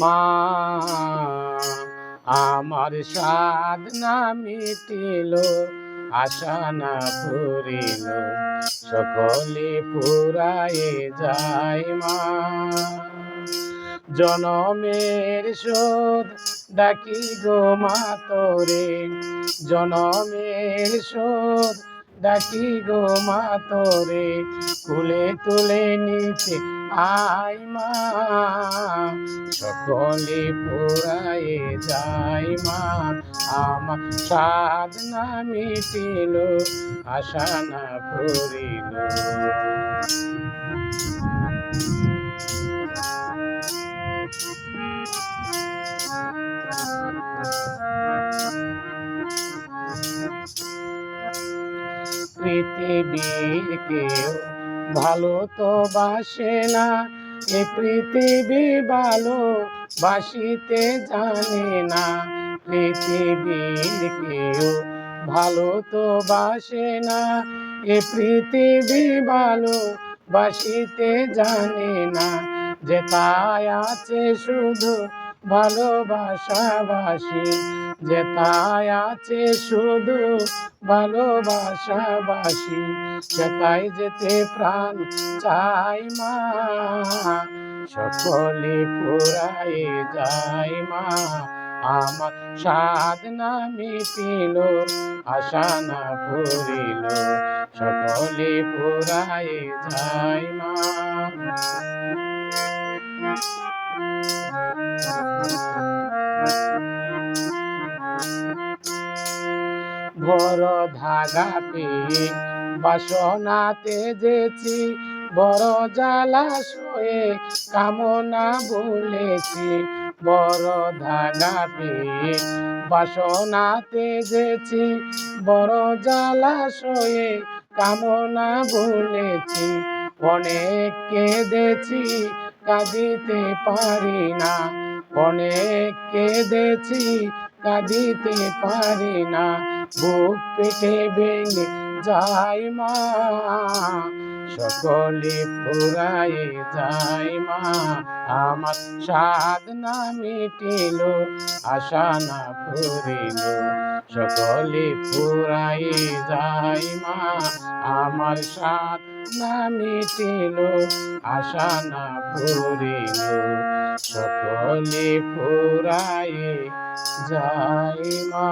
মা, আমার সাধ না মিটিল, আশা না পুরিল সকলে পুরায়ে যায় মা। জনমের শোধ ডাকি গো মা তোরে, জনমের শোধ ডাকি গো মা তোরে, কুলে তুলে নিতে আই মা। সকলে পুরায়ে যাই মা, আমার সাধ না মিটিল, আশা না পুরিল পৃথিবীর কেউ ভালো তো বাসে না, এ পৃথিবী ভালো বাসিতে জানে না। পৃথিবীর কেউ ভালো তো বাসে না, এ পৃথিবী ভালো বাসিতে জানে না। যে তাই আছে শুধু ভালোবাসাবাসি যে তাই আছে শুধু ভালোবাসাবাসি যে তাই যেতে প্রাণ চাই মা। সকলে পুরাই যাই মা, আমার সাধনা মিটিল, আশা না পুরিল সকলে পুরাই যায় মা। বড় ধাগা পেয়ে বাসনাতে যেছি বড় জলাশয়ে কামনা বলেছি। বড় ধাগা পেয়ে বাসনাতে যেছি বড় জলাশয়ে কামনা বলেছি। অনেক কেঁদেছি কাঁদিতে পারি না। অনেক কেঁদেছি কাঁদিতে পারে না। বুক পেটে ভেঙে যায় মা। সকলে ফুরাই যায় মা। আমার সাধনা মিটিল, আশা না ফুরিল। সকলে পুরাই যাই মা আমার সাত না আশা না পুরিল সকলে পুরাই যাই মা।